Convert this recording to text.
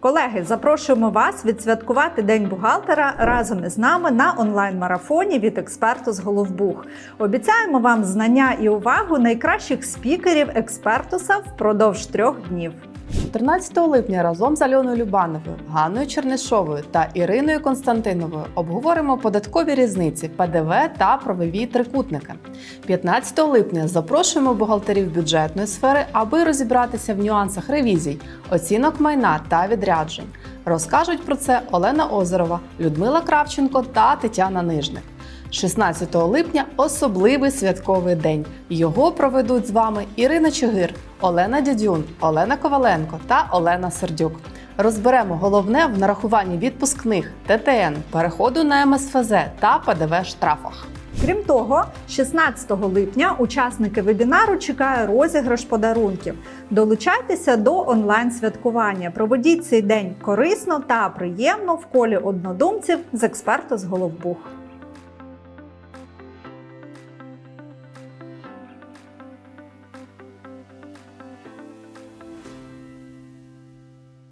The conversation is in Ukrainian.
Колеги, запрошуємо вас відсвяткувати День бухгалтера разом із нами на онлайн-марафоні від експерту з Головбух. Обіцяємо вам знання і увагу найкращих спікерів експертуса впродовж трьох днів. 13 липня разом з Альоною Любановою, Ганною Чернишовою та Іриною Константиновою обговоримо податкові різниці, ПДВ та правові трикутники. 15 липня запрошуємо бухгалтерів бюджетної сфери, аби розібратися в нюансах ревізій, оцінок майна та відряджень. Розкажуть про це Олена Озерова, Людмила Кравченко та Тетяна Нижник. 16 липня особливий святковий день. Його проведуть з вами Ірина Чигир, Олена Дядюн, Олена Коваленко та Олена Сердюк. Розберемо головне в нарахуванні відпускних, ТТН, переходу на МСФЗ та ПДВ штрафах. Крім того, 16 липня учасники вебінару чекає розіграш подарунків. Долучайтеся до онлайн-святкування. Проведіть цей день корисно та приємно в колі однодумців з експерту з Головбух.